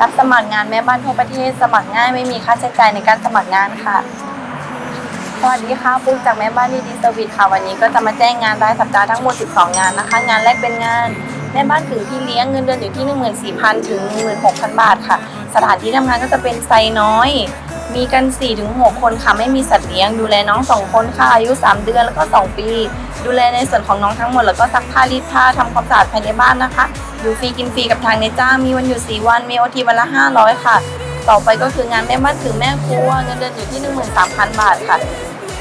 รับสมัครงานแม่บ้านทั่วประเทศ สมัครง่ายไม่มีค่าใช้จ่ายในการสมัครงานค่ะสวัสดีค่ะปุ้ยจากแม่บ้านดีดีเซอร์วิสค่ะวันนี้ก็จะมาแจ้งงานรายสัปดาห์ทั้งหมด 12 งานนะคะ งานแรกเป็นงานแม่บ้านถึงที่เลี้ยงเงินเดือนอยู่ที่ 14,000 ถึง 16,000 บาทค่ะ สถานที่ทำงานก็จะเป็นไซน้อย มีกัน 4-6 คนค่ะ ไม่มีสัตว์เลี้ยง ดูแลน้อง 2 คนค่ะ อายุ 3 เดือนแล้วก็ 2 ปี ดูแลในส่วนของน้องทั้งหมด แล้วก็ซักผ้ารีดผ้าทำความสะอาดภายในบ้านนะคะ อยู่ฟรีกินฟรีกับทางในจ้างมีวันหยุด4วัน มีโอทีวันละ 500 ค่ะ ต่อไปก็คืองานแม่บ้านถึงแม่ครัวเงินเดือนอยู่ที่ 13,000 บาทค่ะ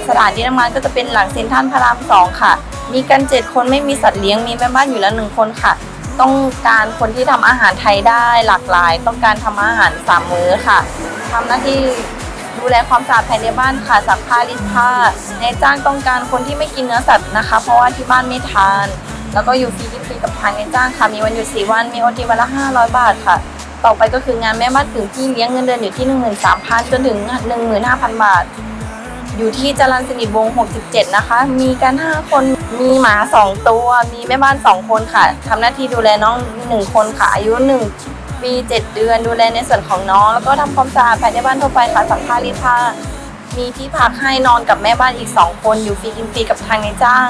สถานที่ทำงานก็จะเป็นหลังเซ็นทรัลพระรามสองค่ะ มีกันเจ็ดคนไม่มีสัตว์เลี้ยงมีแม่บ้านอยู่แล้วหนึ่งคนค่ะ ต้องการคนที่ทำอาหารไทยได้หลากหลาย ต้องการทำอาหารสามมื้อค่ะทำหน้าที่ดูแลความสะอาดภายในบ้านค่ะซักผ้ารีดผ้าในจ้างต้องการคนที่ไม่กินเนื้อสัตว์นะคะ เพราะว่าที่บ้านไม่ทาน แล้วก็อยู่ฟรีกินฟรีกับทางในจ้างค่ะ มีวันหยุดสี่วัน มีโอทีวันละ 500 บาทค่ะ ต่อไปก็คืองานแม่บ้านถึงที่เลี้ยงเงินเดือนอยู่ที่ 13,000 จนถึง 15,000 บาท อยู่ที่จรัญสนิทวงศ์67 นะคะ มีกัน 5 คน มีหมา 2 ตัว มีแม่บ้าน 2 คนค่ะทำหน้าที่ดูแลน้อง 1 คนค่ะ อายุ 1 ปี 7 เดือน ดูแลในส่วนของน้อง แล้วก็ทำความสะอาดภายในบ้านทั่วไปค่ะสักผ้ารีดผ้ามีที่พักให้นอนกับแม่บ้านอีก 2 คน อยู่ฟรีกินฟรีกับทางในจ้าง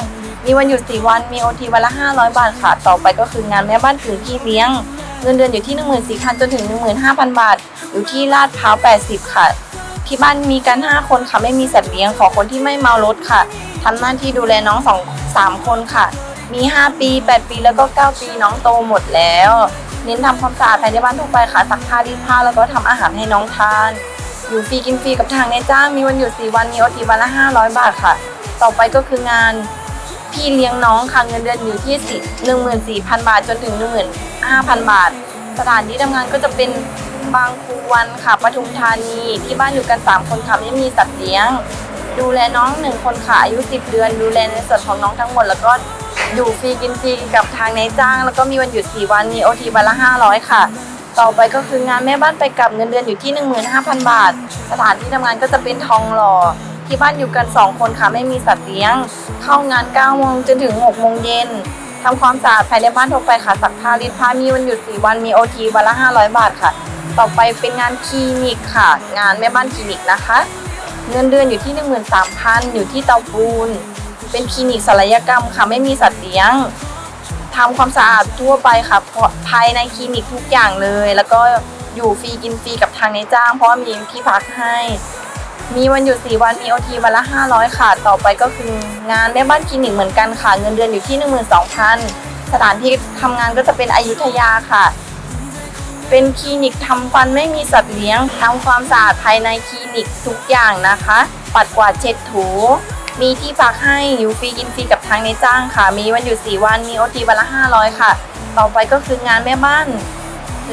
มีวันหยุด4วันมีโอทีวันละ 500 บาทค่ะ ต่อไปก็คืองานแม่บ้านถึงที่เลี้ยง เงินเดือนอยู่ที่ 14,000จนถึง 15,000 บาท อยู่ที่ลาดพร้าว 80 ค่ะ ที่บ้านมีกัน 5 คนค่ะไม่มีสัตว์เลี้ยงขอคนที่ไม่เมารถค่ะทำหน้าที่ดูแลน้องสองสามคนค่ะ มี 5 ปี 8 ปีแล้วก็ 9 ปีน้องโตหมดแล้วเน้นทำความสะอาดภายในบ้านทั่วไปค่ะซักผ้ารีดผ้าแล้วก็ทำอาหารให้น้องทาน อยู่ฟรีกินฟรีกับทางในจ้างมีวันหยุด4วันมีโอทีวันละ 500 บาทค่ะ ต่อไปก็คืองาน พี่เลี้ยงน้องค่ะเงินเดือนอยู่ที่สี่ 14,000 บาทจนถึง 15,000 บาท สถานที่ทำงานก็จะเป็นบางคูวันค่ะปทุมธานีที่บ้านอยู่กัน 3 คนค่ะไม่มีสัตว์เลี้ยง ดูแลน้อง1คนค่ะอายุ 10 เดือน ดูแลในส่วนของน้องทั้งหมด แล้วก็อยู่ฟรีกินฟรีกับทางนายจ้าง แล้วก็มีวันหยุด 4 วันมีโอทีวันละ 500 ค่ะ ต่อไปก็คืองานแม่บ้านไปกลับเงินเดือนอยู่ที่ 15,000 บาท สถานที่ทำงานก็จะเป็นทองหล่อ ที่บ้านอยู่กัน 2 คนค่ะไม่มีสัตว์เลี้ยง เข้างาน9โมงจนถึง6โมงเย็นทำความสะอาดภายในบ้านทั่วไปค่ะซักผ้ารีดผ้ามีวันหยุด4วันมีโอทีวันละ 500 บาทค่ะ ต่อไปเป็นงานคลินิกค่ะ งานแม่บ้านคลินิกนะคะ เงินเดือนอยู่ที่ 13,000 อยู่ที่เตาปูน เป็นคลินิกศัลยกรรมค่ะไม่มีสัตว์เลี้ยงทำความสะอาดทั่วไปค่ะภายในคลินิกทุกอย่างเลย แล้วก็อยู่ฟรีกินฟรีกับทางในจ้าง เพราะมีที่พักให้ มีวันหยุด4วันมีโอทีวันละ 500 ค่ะ ต่อไปก็คืองานแม่บ้านคลินิกเหมือนกันค่ะ เงินเดือนอยู่ที่ 12,000 สถานที่ทำงานก็จะเป็นอยุธยาค่ะ เป็นคลินิกทำฟันไม่มีสัตว์เลี้ยงทำความสะอาดภายในคลินิกทุกอย่างนะคะ ปัดกวาดเช็ดถู มีที่พักให้อยู่ฟรีกินฟรีกับทางในจ้างค่ะ มีวันหยุด4วัน มีโอทีวันละ 500 ค่ะ ต่อไปก็คืองานแม่บ้าน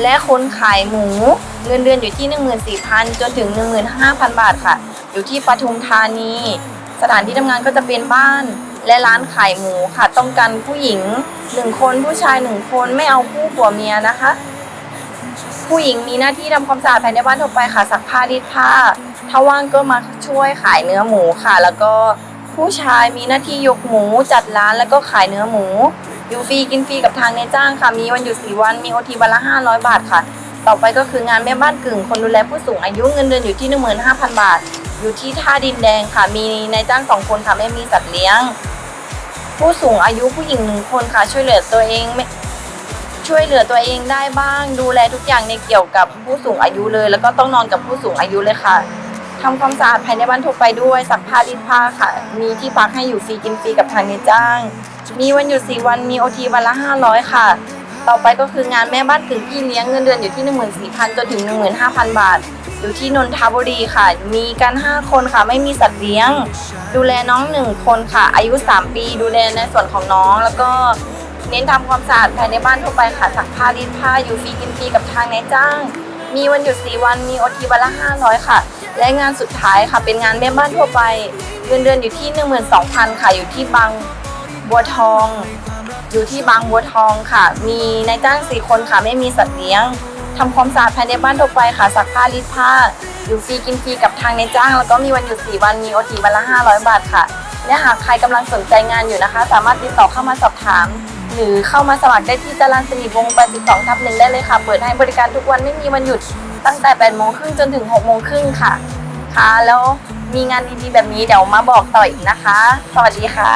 และคนขายหมู เงินเดือนอยู่ที่ 14,000 จนถึง 15,000 บาทค่ะ อยู่ที่ปทุมธานี สถานที่ทำงานก็จะเป็นบ้านและร้านขายหมูค่ะ ต้องการผู้หญิง 1 คนผู้ชาย 1 คนไม่เอาคู่ผัวเมียนะคะ ผู้หญิงมีหน้าที่ทำความสะอาดภายในบ้านทั่วไปค่ะซักผ้ารีดผ้า ถ้าว่างก็มาช่วยขายเนื้อหมูค่ะ แล้วก็ผู้ชายมีหน้าที่ยกหมูจัดร้านแล้วก็ขายเนื้อหมู อยู่ฟรีกินฟรีกับทางในจ้างค่ะ มีวันหยุดสี่วัน มีโอทีวันละ 500 บาทค่ะ ต่อไปก็คืองานแม่บ้านกึ่ง คนดูแลผู้สูงอายุเงินเดือนอยู่ที่ 15,000 บาท อยู่ที่ท่าดินแดงค่ะ มีนายจ้างสองคนค่ะไม่มีสัตว์เลี้ยง ผู้สูงอายุผู้หญิงหนึ่งคนค่ะ ช่วยเหลือตัวเองไม่ช่วยเหลือตัวเองได้บ้าง ดูแลทุกอย่างในเกี่ยวกับผู้สูงอายุเลย แล้วก็ต้องนอนกับผู้สูงอายุเลยค่ะทำความสะอาดภายในบ้านทั่วไปด้วยซักผ้ารีดผ้าค่ะ มีที่พักให้อยู่ฟรีกินฟรีกับทางนายจ้าง มีวันหยุด4วันมีโอทีวันละ 500 ค่ะ ต่อไปก็คืองานแม่บ้านกึ่งพี่เลี้ยงเงินเดือนอยู่ที่ 14,000จนถึง 15,000 บาท อยู่ที่นนทบุรีค่ะ มีกัน 5 คนค่ะ ไม่มีสัตว์เลี้ยง ดูแลน้อง 1 คนค่ะ อายุ 3 ปี ดูแลในส่วนของน้อง แล้วก็เน้นทำความสะอาดภายในบ้านทั่วไปค่ะซักผ้ารีดผ้าอยู่ฟรีกินฟรีกับทางนายจ้าง มีวันหยุด 4 วันมีโอทีวันละ 500 ค่ะ และงานสุดท้ายค่ะเป็นงานแม่บ้านทั่วไป เงินเดือนอยู่ที่ 12,000 ค่ะ อยู่ที่บาง บัวทอง อยู่ที่บางบัวทองค่ะ มีนายจ้างสี่คนค่ะ ไม่มีสัตว์เลี้ยงทำความสะอาดภายในบ้านทั่วไปค่ะซักผ้ารีดผ้า อยู่ฟรีกินฟรีกับทางนายจ้าง แล้วก็มีวันหยุดสี่วันมีโอทีวันละ 500 บาทค่ะ และหากใครกำลังสนใจงานอยู่นะคะ สามารถติดต่อเข้ามาสอบถาม หรือเข้ามาสมัครได้ที่จรันสนิทวงศ์82ทับหนึ่งได้เลยค่ะ เปิดให้บริการทุกวันไม่มีวันหยุดตั้งแต่8โมงครึ่งจนถึง6โมงครึ่งค่ะค่ะแล้ว มีงานดีๆแบบนี้เดี๋ยวมาบอกต่ออีกนะคะ สวัสดีค่ะ